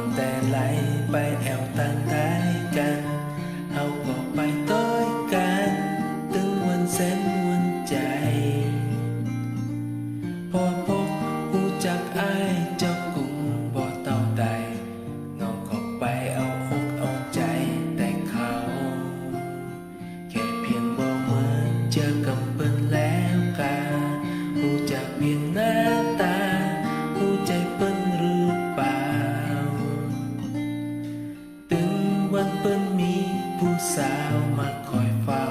อนแต่ไหลไปแอวตาามาคอยเฝ้า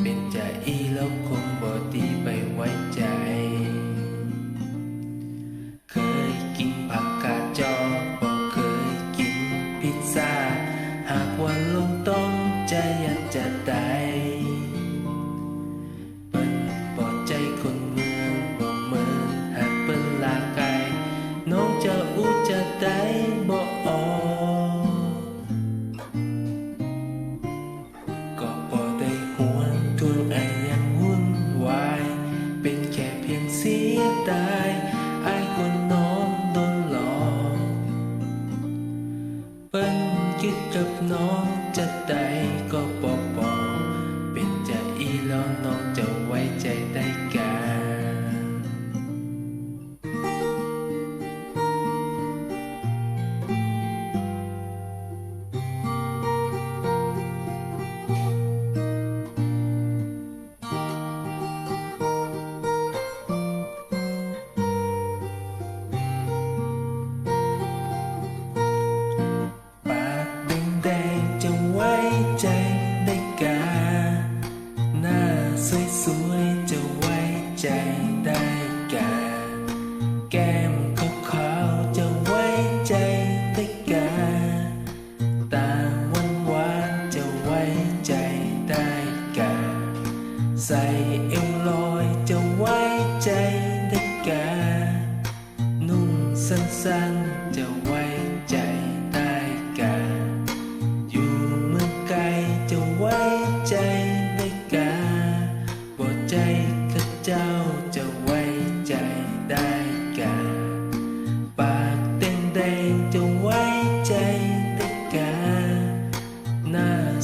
เป็นใจอีแล้วคงบ่ดีไปไว้ใจ เคยกินผักกาดจอบ่เคยกินพิซซ่า หากว่าโล ยๆจะไว้ใจได้กาแก้มขาวๆจะไว้ใจได้กาตาหวานๆจะไว้ใจได้กาใส่เอวลอยจะไว้ใจได้กานุ่งสั้นๆจะไว้ใจ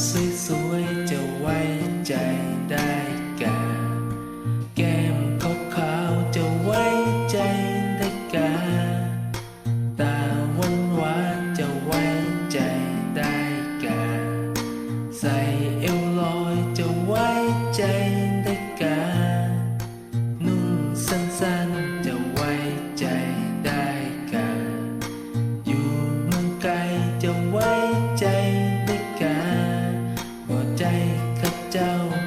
สวยๆ จะไว้ใจได้กาแก้มขาวๆ จะไว้ใจได้กาตาวัวานจะไว้ใจได้กาใสเอวลอยจะไว้ใจ กับเจ้า